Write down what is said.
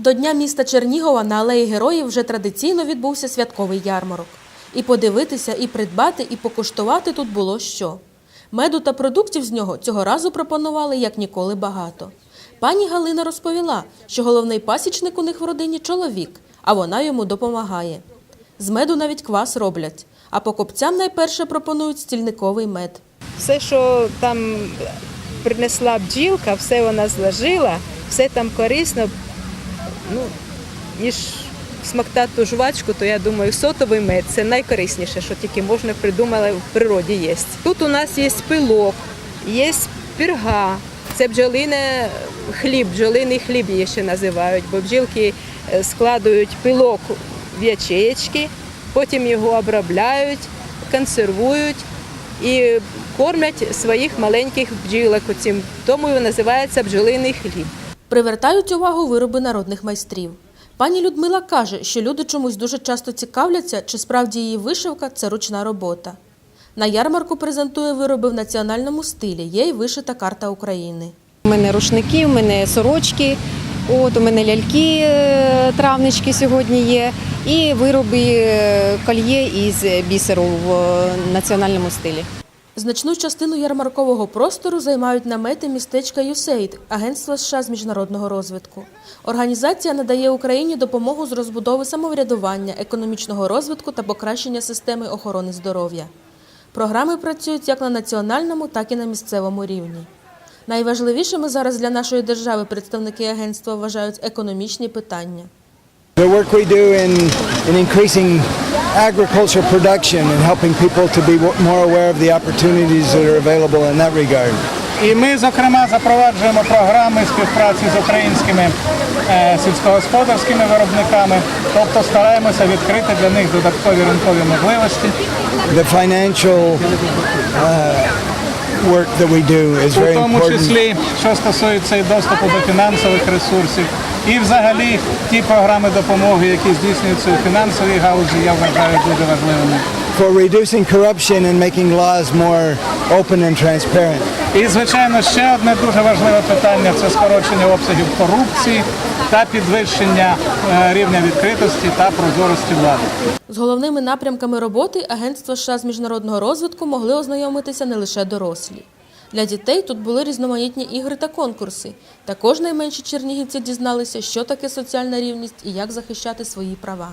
До Дня міста Чернігова на алеї Героїв вже традиційно відбувся святковий ярмарок. І подивитися, і придбати, і покуштувати тут було що. Меду та продуктів з нього цього разу пропонували як ніколи багато. Пані Галина розповіла, що головний пасічник у них в родині чоловік, а вона йому допомагає. З меду навіть квас роблять, а покупцям найперше пропонують стільниковий мед. Все, що там принесла бджілка, все вона зложила, все там корисно. Ну, ніж смоктати ту жвачку, то я думаю, сотовий мед це найкорисніше, що тільки можна придумати в природі є. Тут у нас є пилок, є пірга, це бджолине хліб, бджолиний хліб її ще називають, бо бджілки е, складують пилок в ячеєчки, потім його обробляють, консервують і кормлять своїх маленьких бджілок. Тому називається бджолиний хліб. Привертають увагу вироби народних майстрів. Пані Людмила каже, що люди чомусь дуже часто цікавляться, чи справді її вишивка це ручна робота. На ярмарку презентує вироби в національному стилі. Є й вишита карта України. У мене рушники, у мене сорочки, от у мене ляльки, е, травнички сьогодні є, і вироби е, кольє із бісеру в е, національному стилі. Значну частину ярмаркового простору займають намети містечка USAID, Агентства США з міжнародного розвитку. Організація надає Україні допомогу з розбудови самоврядування, економічного розвитку та покращення системи охорони здоров'я. Програми працюють як на національному, так і на місцевому рівні. Найважливішими зараз для нашої держави представники агентства вважають економічні питання. The work we do in, agricultural production and helping people to be more aware of the opportunities that are available in that regard. І ми, зокрема, запроваджуємо програми співпраці з українськими е, сільськогосподарськими виробниками, тобто стараємося відкрити для них додаткові ринкові можливості. The financial uh, work that we do is У very тому important. числі, що стосується і доступу до фінансових ресурсів, і взагалі ті програми допомоги, які здійснюються у фінансовій галузі, я вважаю дуже важливими. For reducing corruption and making laws more open and transparent. І, звичайно, ще одне дуже важливе питання це скорочення обсягів корупції та підвищення е, рівня відкритості та прозорості влади. З головними напрямками роботи Агентства США з міжнародного розвитку могли ознайомитися не лише дорослі. Для дітей тут були різноманітні ігри та конкурси. Також найменші чернігівці дізналися, що таке соціальна рівність і як захищати свої права.